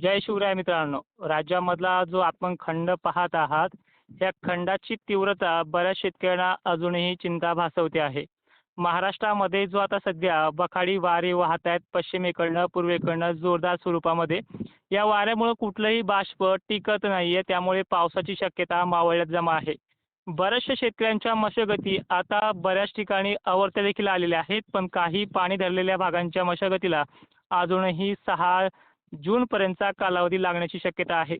जय शिवराय मित्रांनो. राज्यामधला जो आपण खंड पाहत आहात या खंडाची तीव्रता बऱ्याच शेतकऱ्यांना अजूनही चिंता भासवते आहे. महाराष्ट्रामध्ये जो आता सध्या बखाडी वारे वाहत आहेत पश्चिमेकडनं पूर्वेकडनं जोरदार स्वरूपामध्ये या वाऱ्यामुळं कुठलंही बाष्प टिकत नाहीये त्यामुळे पावसाची शक्यता मावळ्यात जमा आहे. बऱ्याचशा शेतकऱ्यांच्या मशागती आता बऱ्याच ठिकाणी अवर्त्या देखील आलेल्या आहेत पण काही पाणी धरलेल्या भागांच्या मशागतीला अजूनही सहा जूनपर्यंतचा कालावधी लागण्याची शक्यता आहे.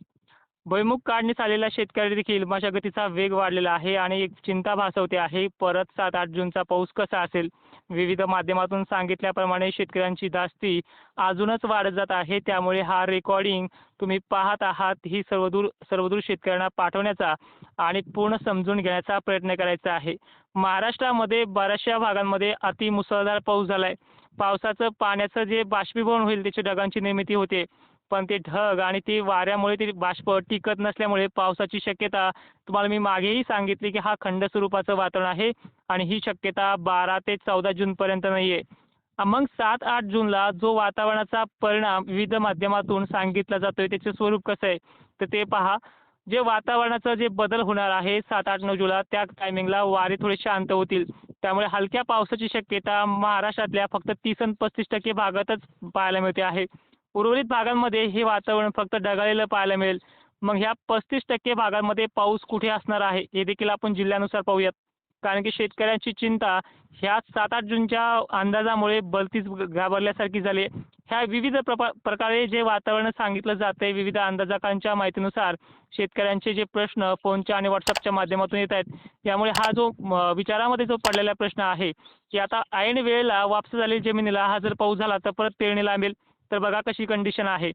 भुईमुग काढणीस आलेल्या शेतकरी देखील मशागतीचा वेग वाढलेला आहे आणि एक चिंता भासवते आहे. परत सात आठ जूनचा पाऊस कसा असेल? विविध माध्यमातून सांगितल्याप्रमाणे शेतकऱ्यांची दास्ती अजूनच वाढत जात आहे. त्यामुळे हा रेकॉर्डिंग तुम्ही पाहत आहात. ही सर्वदूर सर्वदूर शेतकऱ्यांना पाठवण्याचा आणि पूर्ण समजून घेण्याचा प्रयत्न करायचा आहे. महाराष्ट्रामध्ये बऱ्याचशा भागांमध्ये अति मुसळधार पाऊस झाला आहे पावसाचं पाण्याचं जे बाष्पीभवन होईल त्याची ढगांची निर्मिती होते. पण ते ढग आणि ते वाऱ्यामुळे ते बाष्प टिकत नसल्यामुळे पावसाची शक्यता तुम्हाला मी मागेही सांगितली की हा खंड स्वरूपाचं वातावरण आहे आणि ही शक्यता बारा ते चौदा जूनपर्यंत नाही आहे मग सात आठ जूनला जो वातावरणाचा परिणाम विविध माध्यमातून सांगितला जातोय त्याचे स्वरूप कसं आहे? तर ते पहा. जे वातावरणाचं जे बदल होणार आहे सात आठ नऊ जुला त्या टायमिंगला वारे थोडे शांत होतील. त्यामुळे हलक्या पावसाची शक्यता महाराष्ट्रातल्या फक्त तीस आणि पस्तीस टक्के भागातच पाहायला मिळते आहे. उर्वरित भागांमध्ये हे वातावरण फक्त ढगाळलेलं पाहायला मिळेल. मग ह्या पस्तीस टक्के भागांमध्ये पाऊस कुठे असणार आहे हे देखील आपण जिल्ह्यानुसार पाहूयात. कारण की शेतकऱ्यांची चिंता ह्या सात आठ जूनच्या अंदाजामुळे बलतीच घाबरल्यासारखी झाली. ह्या विविध प्रपा प्रकारे जे वातावरण सांगितलं जाते विविध अंदाजकांच्या माहितीनुसार शेतकऱ्यांचे जे प्रश्न फोनच्या आणि व्हॉट्सअपच्या माध्यमातून येत आहेत त्यामुळे हा जो म, विचारामध्ये जो पडलेला प्रश्न आहे की आता ऐन वेळेला वापस झालेली जमिनीला हा जर पाऊस झाला तर परत पेरणी लांबेल तर बघा कशी कंडिशन आहे.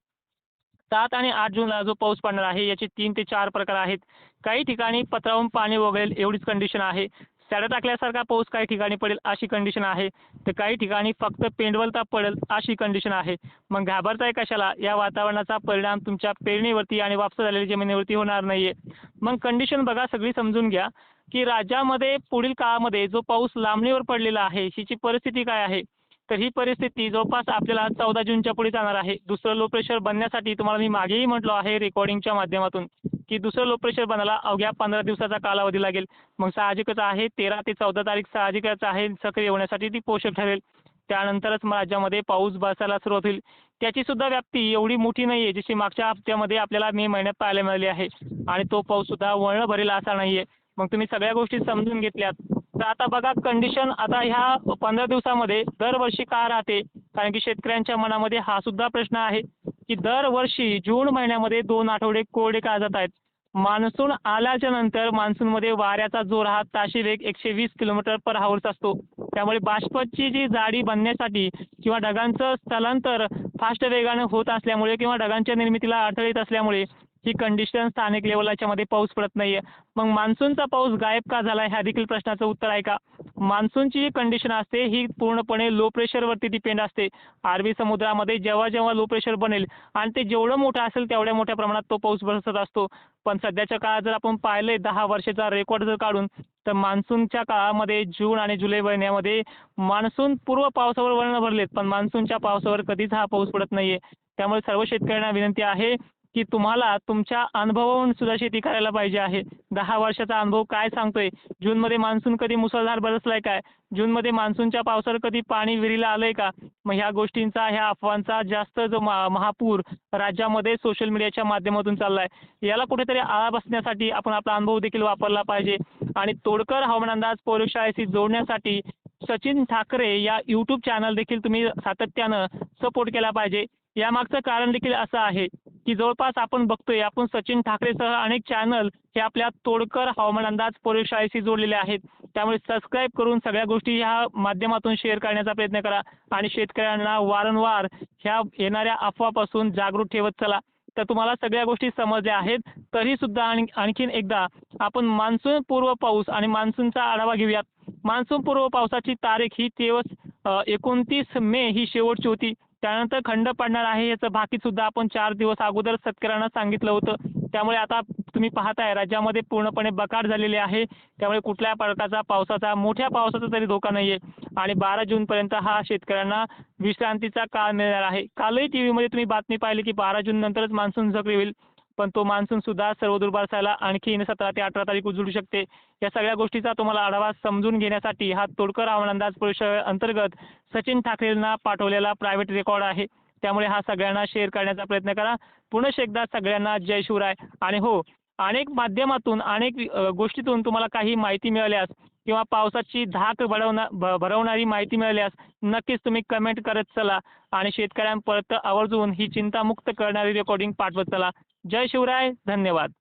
सात आणि आठ जूनला जो पाऊस पडणार आहे याचे तीन ते चार प्रकार आहेत. काही ठिकाणी पत्रावून पाणी वगळेल एवढीच कंडिशन आहे. सड्या टाकल्यासारखा पाऊस काही ठिकाणी पडेल अशी कंडिशन आहे. तर काही ठिकाणी फक्त पेंडवलता पडेल अशी कंडिशन आहे. मग घाबरताय कशाला? या वातावरणाचा परिणाम तुमच्या पेरणीवरती आणि वापस झालेल्या जमिनीवरती होणार नाहीये. मग कंडिशन बघा सगळी समजून घ्या. की राज्यामध्ये पुढील काळामध्ये जो पाऊस लांबणीवर पडलेला आहे हिची परिस्थिती काय आहे? तर ही परिस्थिती जवळपास आपल्याला चौदा जूनच्या पुढे जाणार आहे. दुसरं लो प्रेशर बनण्यासाठी तुम्हाला मी मागेही म्हटलो आहे रेकॉर्डिंगच्या माध्यमातून. की दुसरं लो प्रेशर बनायला अवघ्या पंधरा दिवसाचा कालावधी लागेल. मग साहजिकच आहे तेरा ते चौदा तारीख साहजिकच आहे सक्रिय होण्यासाठी ती पोषक ठरेल. त्यानंतरच राज्यामध्ये पाऊस बसायला सुरुवात होईल. त्याची सुद्धा व्याप्ती एवढी मोठी नाही आहे जशी मागच्या हप्त्यामध्ये आपल्याला मे महिन्यात पाहायला मिळाली आहे. आणि तो पाऊस सुद्धा वळण भरेल असा नाही आहे मग तुम्ही सगळ्या गोष्टी समजून घेतल्यात. तर आता बघा कंडिशन आता ह्या पंधरा दिवसामध्ये दरवर्षी का राहते? कारण की शेतकऱ्यांच्या मनामध्ये हा सुद्धा प्रश्न आहे. की दरवर्षी जून महिन्यामध्ये दोन आठवडे कोरडे का जात आहेत. मान्सून आल्याच्यानंतर मान्सूनमध्ये वाऱ्याचा जोर हा ताशी वेग एकशे वीस किलोमीटर पर हावरचा असतो. त्यामुळे बाष्पची जी जाडी बनण्यासाठी किंवा ढगांचं स्थलांतर फास्ट वेगाने होत असल्यामुळे किंवा ढगांच्या निर्मितीला अडथळे येत असल्यामुळे ही कंडिशन स्थानिक लेवलाच्या मध्ये पाऊस पडत नाहीये. मग मान्सूनचा पाऊस गायब का झाला ह्या देखील प्रश्नाचं उत्तर आहे का? मान्सूनची जी कंडिशन असते ही पूर्णपणे लो प्रेशरवरती डिपेंड असते. अरबी समुद्रामध्ये जेव्हा जेव्हा लो प्रेशर बनेल आणि ते जेवढं मोठं असेल तेवढ्या मोठ्या प्रमाणात तो पाऊस बरसत असतो. पण सध्याच्या काळात जर आपण पाहिलंय दहा वर्षाचा रेकॉर्ड जर काढून तर मान्सूनच्या काळामध्ये जून आणि जुलै महिन्यामध्ये मान्सून पूर्व पावसावर वळण भरलेत. पण मान्सूनच्या पावसावर कधीच हा पाऊस पडत नाहीये. त्यामुळे सर्व शेतकऱ्यांना विनंती आहे की तुम्हाला तुमच्या अनुभवावरून सुद्धा शेती करायला पाहिजे आहे. दहा वर्षाचा अनुभव काय सांगतोय? जूनमध्ये मान्सून कधी मुसळधार बरसलाय काय? जूनमध्ये मान्सूनच्या पावसावर कधी पाणी विहिरीला आलंय का? मग ह्या गोष्टींचा ह्या अफवांचा जास्त जो मा- महापूर राज्यामध्ये सोशल मीडियाच्या माध्यमातून चाललाय. याला कुठेतरी आळा बसण्यासाठी आपण आपला अनुभव देखील वापरला पाहिजे. आणि तोडकर हवामान अंदाज प्रयोगशाळेशी जोडण्यासाठी सचिन ठाकरे या यूट्यूब चॅनल देखील तुम्ही सातत्यानं सपोर्ट केला पाहिजे. यामागचं कारण देखील असं आहे. की जवळपास आपण बघतोय आपण सचिन ठाकरेसह अनेक चॅनल हे आपल्या तोडकर हवामान अंदाज प्रयोगशाळेशी जोडलेले आहेत. त्यामुळे सबस्क्राईब करून सगळ्या गोष्टी ह्या माध्यमातून शेअर करण्याचा प्रयत्न करा. आणि शेतकऱ्यांना वारंवार ह्या येणाऱ्या अफवापासून जागरूक ठेवत चला. तर तुम्हाला सगळ्या गोष्टी समजल्या आहेत. तरी सुद्धा आणि आणखीन एकदा आपण मान्सून पूर्व पाऊस आणि मान्सूनचा आढावा घेऊयात. मान्सून पूर्व पावसाची तारीख ही तेवस एकोणतीस मे ही शेवटची होती. त्यानंतर खंड पडणार आहे याचं भाकीत सुद्धा आपण चार दिवस अगोदर शेतकऱ्यांना सांगितलं होतं. त्यामुळे आता तुम्ही पाहताय राज्यामध्ये पूर्णपणे बकाड झालेली आहे. त्यामुळे कुठल्या प्रकारचा पावसाचा मोठ्या पावसाचा तरी धोका नाही आहे आणि बारा जूनपर्यंत हा शेतकऱ्यांना विश्रांतीचा काळ मिळणार आहे. कालही टी व्हीमध्ये तुम्ही बातमी पाहिली की बारा जून नंतरच मान्सून सक्रिय होईल. पण तो मान्सून सुद्धा सर्व दुर्भासायला आणखीन सतरा ते अठरा तारीख उजळू शकते. या सगळ्या गोष्टीचा तुम्हाला आढावा समजून घेण्यासाठी हा तोडकर हवामान अंदाज अंतर्गत सचिन ठाकरेंना पाठवलेला प्रायव्हेट रेकॉर्ड आहे. त्यामुळे हा सगळ्यांना शेअर करण्याचा प्रयत्न करा. पुनश एकदा सगळ्यांना जय शिवराय. आणि हो अनेक माध्यमातून अनेक गोष्टीतून तुम्हाला काही माहिती मिळाल्यास किंवा पावसाची धाक बडवणा भरवणारी माहिती मिळाल्यास नक्कीच तुम्ही कमेंट करत चला. आणि शेतकऱ्यांपर्यंत आवर्जून ही चिंतामुक्त करणारी रेकॉर्डिंग पाठवत चला. जय शिवराय धन्यवाद.